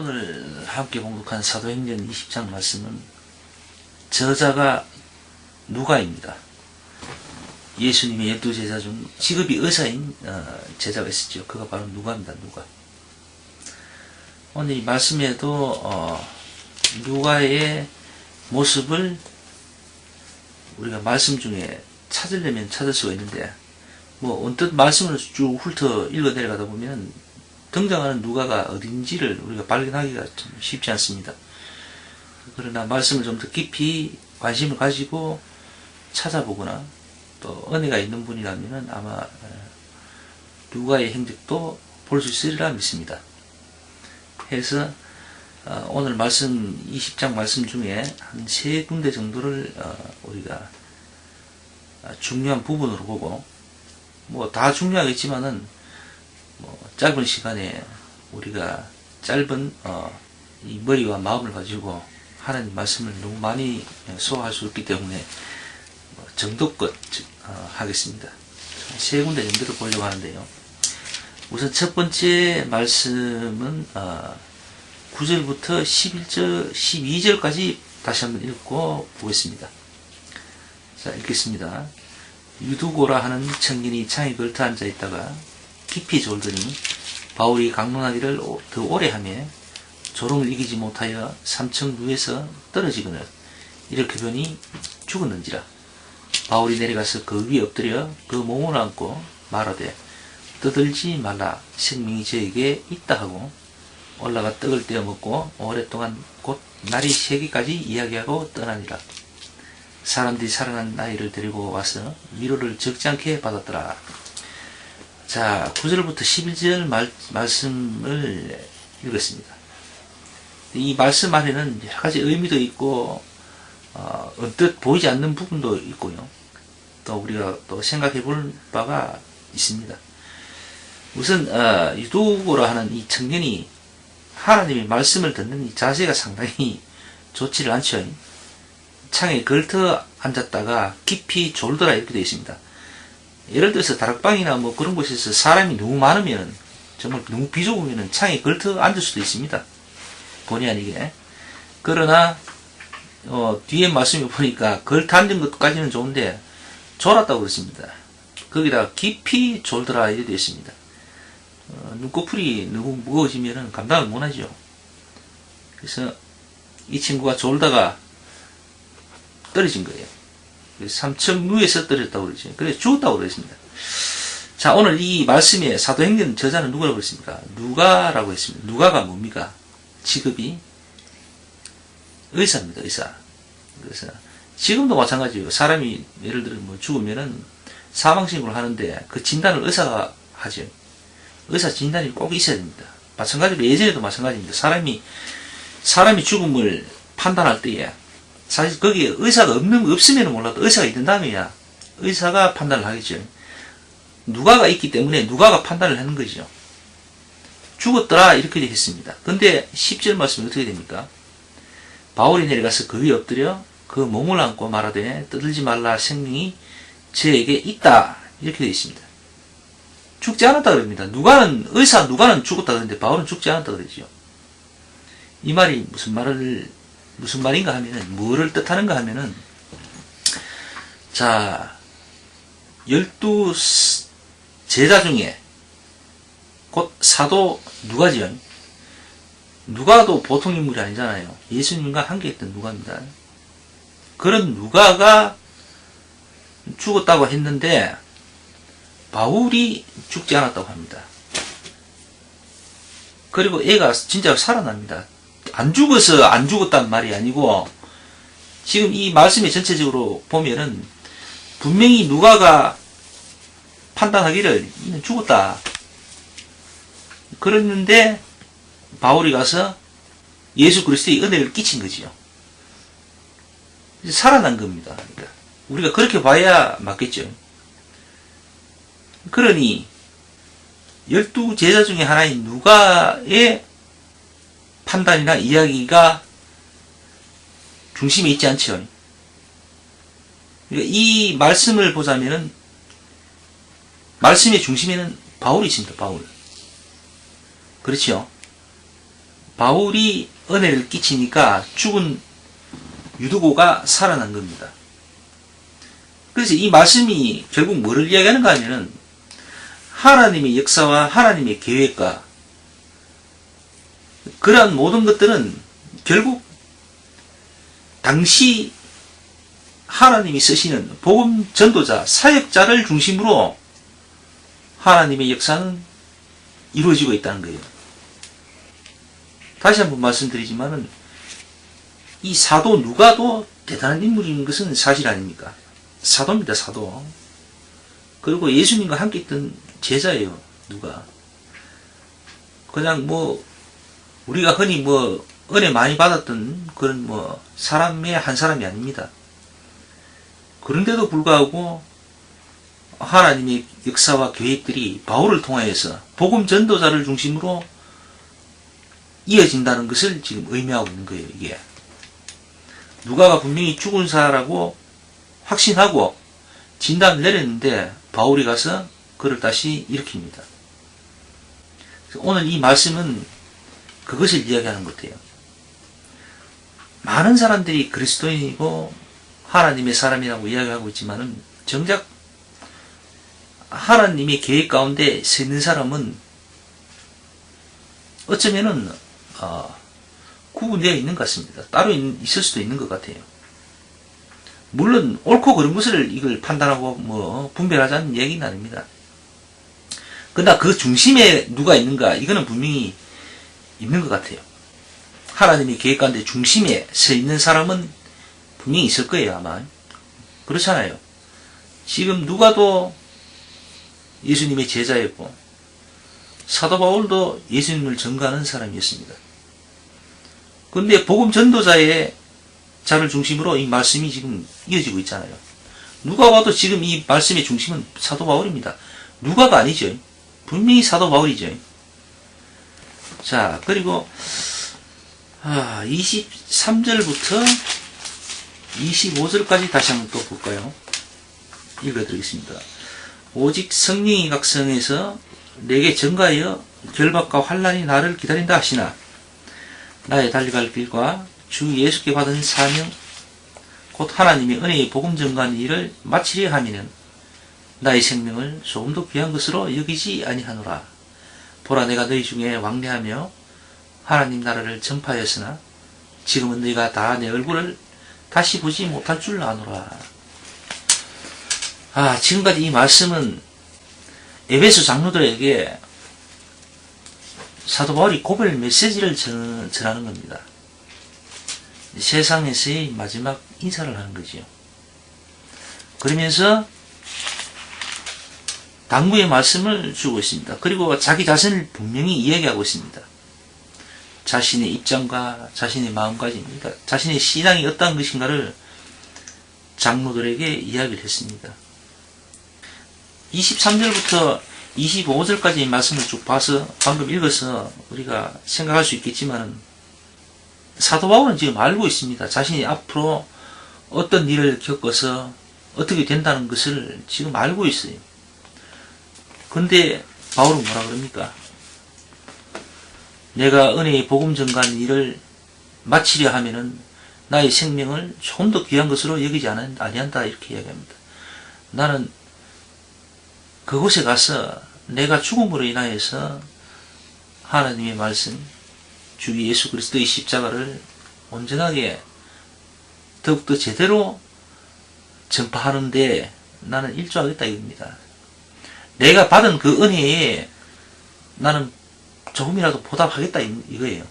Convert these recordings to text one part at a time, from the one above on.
오늘 함께 봉독한 사도행전 20장 말씀은 저자가 누가입니다. 예수님의 열두 제자 중 직업이 의사인 어, 제자가 있었죠. 그가 바로 누가입니다. 누가. 오늘 이 말씀에도 어, 누가의 모습을 우리가 말씀 중에 찾으려면 찾을 수가 있는데 뭐 언뜻 말씀을 쭉 훑어 읽어 내려가다 보면 등장하는 누가가 어딘지를 우리가 발견하기가 좀 쉽지 않습니다. 그러나 말씀을 좀 더 깊이 관심을 가지고 찾아보거나 또 은혜가 있는 분이라면 아마 어, 누가의 행적도 볼 수 있으리라 믿습니다. 해서 어, 오늘 말씀 20장 말씀 중에 한 세 군데 정도를 어, 우리가 중요한 부분으로 보고 뭐 다 중요하겠지만은 뭐 짧은 시간에 우리가 짧은 어, 이 머리와 마음을 가지고 하나님 말씀을 너무 많이 소화할 수 없기 때문에 뭐 정도껏 어, 하겠습니다. 세 군데 정도를 보려고 하는데요. 우선 첫 번째 말씀은 어, 9절부터 11절, 12절까지 다시 한번 읽고 보겠습니다. 자, 읽겠습니다. 유두고라 하는 청년이 창에 걸터 앉아 있다가 깊이 졸더니 바울이 강론하기를 더 오래 하며 조롱을 이기지 못하여 삼층 위에서 떨어지거늘 이렇게 보니 죽었는지라. 바울이 내려가서 그 위에 엎드려 그 몸을 안고 말하되 떠들지 말라. 생명이 저에게 있다 하고 올라가 떡을 떼어 먹고 오랫동안 곧 날이 세기까지 이야기하고 떠나니라. 사람들이 살아난 나이를 데리고 와서 위로를 적지 않게 받았더라 자, 9절부터 11절 말, 말씀을 읽었습니다. 이 말씀 안에는 여러 가지 의미도 있고, 어, 언뜻 보이지 않는 부분도 있고요. 또 우리가 또 생각해 볼 바가 있습니다. 우선, 어, 유도고라 하는 이 청년이 하나님의 말씀을 듣는 이 자세가 상당히 좋지를 않죠. 창에 걸터 앉았다가 깊이 졸더라 이렇게 되어 있습니다. 예를 들어서 다락방이나 뭐 그런 곳에서 사람이 너무 많으면 정말 너무 비좁으면 창에 걸터 앉을 수도 있습니다. 본의 아니게. 그러나 어, 뒤에 말씀을 보니까 걸터 앉은 것까지는 좋은데 졸았다고 그랬습니다. 거기다 깊이 졸더라 이렇게 되어 있습니다. 어, 눈꺼풀이 너무 무거워지면 감당을 못하죠. 그래서 이 친구가 졸다가 떨어진 거예요. 3층 위에서 떨어졌다고 그러죠. 그래서 죽었다고 그랬습니다. 자, 오늘 이 말씀의 사도행전 저자는 누구라고 그랬습니까? 누가라고 했습니다. 누가가 뭡니까? 직업이 의사입니다, 의사. 그래서 지금도 마찬가지예요. 사람이 예를 들어 뭐 죽으면은 사망신고를 하는데 그 진단을 의사가 하죠. 의사 진단이 꼭 있어야 됩니다. 마찬가지로 예전에도 마찬가지입니다. 사람이 사람이 죽음을 판단할 때에 사실 거기에 의사가 없는 없으면 몰라도 의사가 있는 다음에야 의사가 판단을 하겠죠. 누가가 있기 때문에 누가가 판단을 하는 거죠. 죽었더라 이렇게 했습니다. 근데 10절 말씀이 어떻게 됩니까? 바울이 내려가서 그 위에 엎드려 그 몸을 안고 말하되 떠들지 말라 생명이 저에게 있다 이렇게 되어 있습니다. 죽지 않았다 그럽니다. 누가는 의사 누가는 죽었다 그러는데 바울은 죽지 않았다 그러죠. 이 말이 무슨 말을 무슨 말인가 하면은 뭐를 뜻하는가 하면은 자 열두 제자 중에 곧 사도 누가지요. 누가도 보통 인물이 아니잖아요. 예수님과 함께 했던 누가입니다. 그런 누가가 죽었다고 했는데 바울이 죽지 않았다고 합니다. 그리고 애가 진짜 살아납니다. 안 죽어서 안 죽었단 말이 아니고 지금 이 말씀이 전체적으로 보면은 분명히 누가가 판단하기를 죽었다. 그랬는데 바울이 가서 예수 그리스도의 은혜를 끼친 거지요. 살아난 겁니다. 그러니까 우리가 그렇게 봐야 맞겠죠. 그러니 열두 제자 중에 하나인 누가의 판단이나 이야기가 중심에 있지 않죠. 그러니까 이 말씀을 보자면은 말씀의 중심에는 바울이 있습니다. 바울. 그렇죠. 바울이 은혜를 끼치니까 죽은 유두고가 살아난 겁니다. 그래서 이 말씀이 결국 뭐를 이야기하는가 하면은 하나님의 역사와 하나님의 계획과 그러한 모든 것들은 결국 당시 하나님이 쓰시는 복음 전도자, 사역자를 중심으로 하나님의 역사는 이루어지고 있다는 거예요. 다시 한번 말씀드리지만은 이 사도 누가도 대단한 인물인 것은 사실 아닙니까? 사도입니다, 사도. 그리고 예수님과 함께 있던 제자예요, 누가. 그냥 뭐, 우리가 흔히 뭐, 은혜 많이 받았던 그런 뭐, 사람의 한 사람이 아닙니다. 그런데도 불구하고, 하나님의 역사와 계획들이 바울을 통하여서 복음 전도자를 중심으로 이어진다는 것을 지금 의미하고 있는 거예요, 이게. 누가가 분명히 죽은 사라고 확신하고 진단을 내렸는데 바울이 가서 그를 다시 일으킵니다. 오늘 이 말씀은 그것을 이야기하는 것 같아요. 많은 사람들이 그리스도인이고 하나님의 사람이라고 이야기하고 있지만은 정작 하나님의 계획 가운데 서 있는 사람은 어쩌면은 어, 구분되어 있는 것 같습니다. 따로 있, 있을 수도 있는 것 같아요. 물론 옳고 그른 것을 이걸 판단하고 뭐 분별하자는 얘기는 아닙니다. 그러나 그 중심에 누가 있는가 이거는 분명히 있는 것 같아요. 하나님의 계획 가운데 중심에 서 있는 사람은 분명히 있을 거예요 아마. 그렇잖아요. 지금 누가도 예수님의 제자였고 사도 바울도 예수님을 전가하는 사람이었습니다. 그런데 복음 전도자의 자를 중심으로 이 말씀이 지금 이어지고 있잖아요. 누가 봐도 지금 이 말씀의 중심은 사도 바울입니다. 누가가 아니죠. 분명히 사도 바울이죠. 자, 그리고 아, 23절부터 25절까지 다시 한번 또 볼까요? 읽어드리겠습니다. 오직 성령이 각성해서 내게 증가하여 결박과 환란이 나를 기다린다 하시나 나의 달려갈 길과 주 예수께 받은 사명 곧 하나님의 은혜의 복음 전가하는 일을 마치려 하면은 나의 생명을 조금도 귀한 것으로 여기지 아니하노라. 보라 내가 너희 중에 왕래하며 하나님 나라를 전파하였으나 지금은 너희가 다 내 얼굴을 다시 보지 못할 줄 아노라. 아, 지금까지 이 말씀은 에베소 장로들에게 사도 바울이 고별 메시지를 전, 전하는 겁니다. 세상에서의 마지막 인사를 하는 거지요. 그러면서 당부의 말씀을 주고 있습니다. 그리고 자기 자신을 분명히 이야기하고 있습니다. 자신의 입장과 자신의 마음가짐입니다. 자신의 신앙이 어떠한 것인가를 장로들에게 이야기를 했습니다. 23절부터 25절까지 말씀을 쭉 봐서 방금 읽어서 우리가 생각할 수 있겠지만 사도 바울은 지금 알고 있습니다. 자신이 앞으로 어떤 일을 겪어서 어떻게 된다는 것을 지금 알고 있어요. 근데 바울은 뭐라 그럽니까? 내가 은혜의 복음 전가하는 일을 마치려 하면은 나의 생명을 조금 더 귀한 것으로 여기지 아니한다 이렇게 이야기합니다. 나는 그곳에 가서 내가 죽음으로 인하여서 하나님의 말씀, 주 예수 그리스도의 십자가를 온전하게 더욱더 제대로 전파하는데 나는 일조하겠다 이겁니다. 내가 받은 그 은혜에 나는 조금이라도 보답하겠다 이거예요.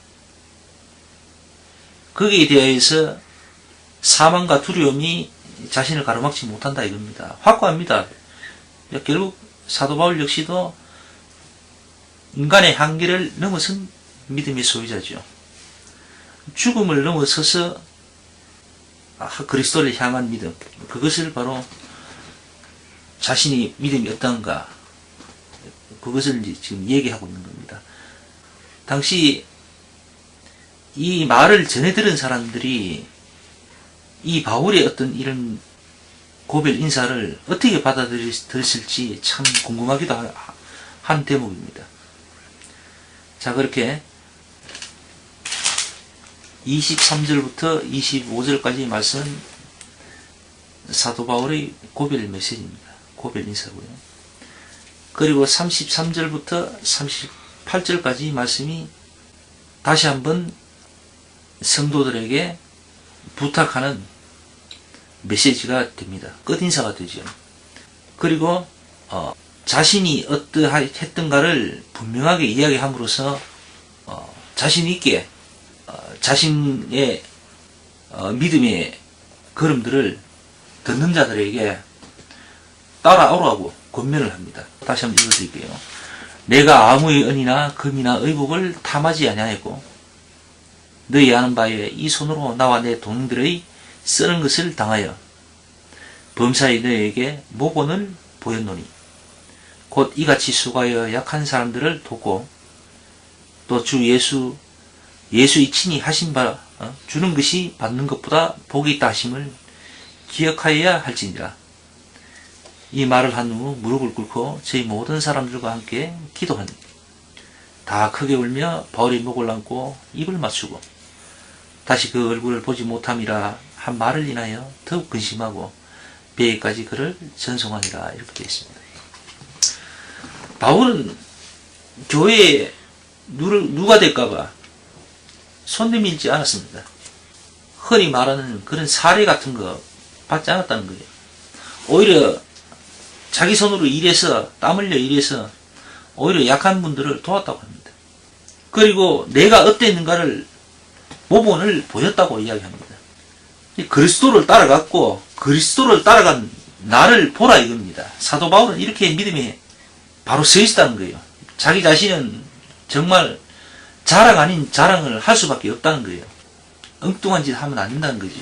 거기에 대해서 사망과 두려움이 자신을 가로막지 못한다 이겁니다. 확고합니다. 결국 사도 바울 역시도 인간의 한계를 넘어선 믿음의 소유자죠. 죽음을 넘어서서 그리스도를 향한 믿음, 그것을 바로 자신이 믿음이 어떤가, 그것을 지금 얘기하고 있는 겁니다. 당시 이 말을 전해 들은 사람들이 이 바울의 어떤 이런 고별 인사를 어떻게 받아들였을지 참 궁금하기도 한 대목입니다. 자, 그렇게 23절부터 25절까지 말씀은 사도 바울의 고별 메시지입니다. 고별 인사고요. 그리고 33절부터 38절까지 말씀이 다시 한번 성도들에게 부탁하는 메시지가 됩니다. 끝인사가 되죠. 그리고 어, 자신이 어떠했던가를 분명하게 이야기함으로써 어, 자신 있게 어, 자신의 어, 믿음의 걸음들을 듣는 자들에게 따라오라고 권면을 합니다. 다시 한번 읽어드릴게요. 내가 아무의 은이나 금이나 의복을 탐하지 아니하였고 너희 아는 바에 이 손으로 나와 내 동들의 쓰는 것을 당하여 범사에 너희에게 모본을 보였노니 곧 이같이 수고하여 약한 사람들을 돕고 또 주 예수 예수의 친히 하신 바 어, 주는 것이 받는 것보다 복이 있다 하심을 기억하여야 할지니라. 이 말을 한 후 무릎을 꿇고 저희 모든 사람들과 함께 기도하니 다 크게 울며 벌이 목을 안고 입을 맞추고 다시 그 얼굴을 보지 못함이라 한 말을 인하여 더욱 근심하고 배에까지 그를 전송하니라 이렇게 되어 있습니다. 바울은 교회에 누를, 누가 될까봐 손 내밀지 않았습니다. 흔히 말하는 그런 사례 같은 거 받지 않았다는 거예요. 오히려 자기 손으로 일해서 땀 흘려 일해서 오히려 약한 분들을 도왔다고 합니다. 그리고 내가 어땠는가를 모본을 보였다고 이야기합니다. 이 그리스도를 따라갔고 그리스도를 따라간 나를 보라 이겁니다. 사도 바울은 이렇게 믿음에 바로 서 있다는 거예요. 자기 자신은 정말 자랑 아닌 자랑을 할 수밖에 없다는 거예요. 엉뚱한 짓 하면 안 된다는 거죠.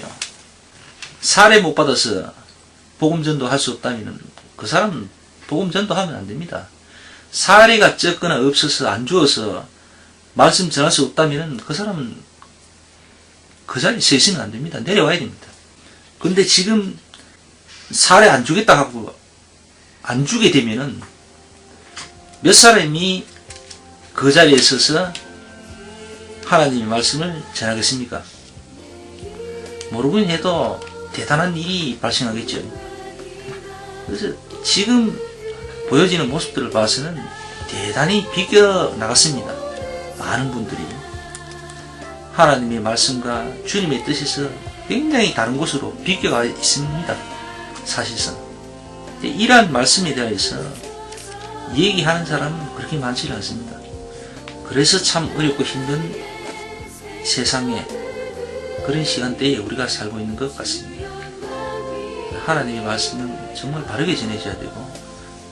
사례 못 받아서 복음 전도 할 수 없다면 그 사람은 복음 전도 하면 안 됩니다. 사례가 적거나 없어서 안 주어서 말씀 전할 수 없다면 그 사람은 그 자리에 서 있으면 안 됩니다. 내려와야 됩니다. 근데 지금 사례 안 주겠다 하고 안 주게 되면은 몇 사람이 그 자리에 서서 하나님의 말씀을 전하겠습니까? 모르긴 해도 대단한 일이 발생하겠죠. 그래서 지금 보여지는 모습들을 봐서는 대단히 비껴 나갔습니다. 많은 분들이. 하나님의 말씀과 주님의 뜻에서 굉장히 다른 곳으로 비껴가 있습니다. 사실상. 이러한 말씀에 대해서 얘기하는 사람은 그렇게 많지 않습니다. 그래서 참 어렵고 힘든 세상에 그런 시간대에 우리가 살고 있는 것 같습니다. 하나님의 말씀은 정말 바르게 전해져야 되고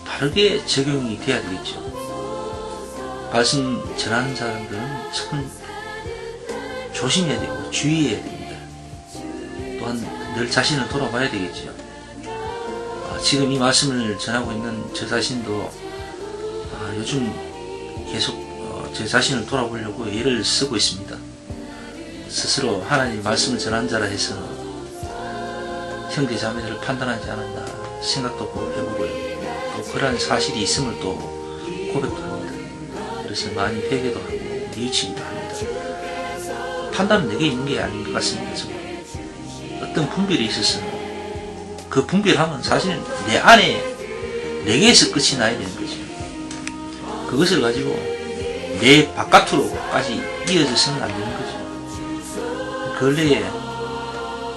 바르게 적용이 돼야 되겠죠. 말씀 전하는 사람들은 참 조심해야 되고 주의해야 됩니다. 또한 늘 자신을 돌아봐야 되겠죠. 아, 지금 이 말씀을 전하고 있는 저 자신도 아, 요즘 계속 어, 제 자신을 돌아보려고 애를 쓰고 있습니다. 스스로 하나님 말씀을 전한 자라 해서 형제 자매들을 판단하지 않았나 생각도 해보고요. 또 그러한 사실이 있음을 또 고백도 합니다. 그래서 많이 회개도 하고 뉘우치기도 합니다. 판단은 내게 있는 게 아닌 것 같습니다. 정말. 어떤 분별이 있어서 그 분별함은 사실 내 안에 내게에서 끝이 나야 되는 거죠. 그것을 가지고 내 바깥으로까지 이어져서는 안 되는 거죠. 근래에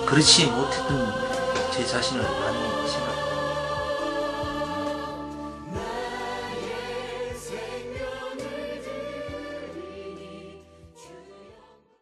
그렇지 못했던 제 자신을 많이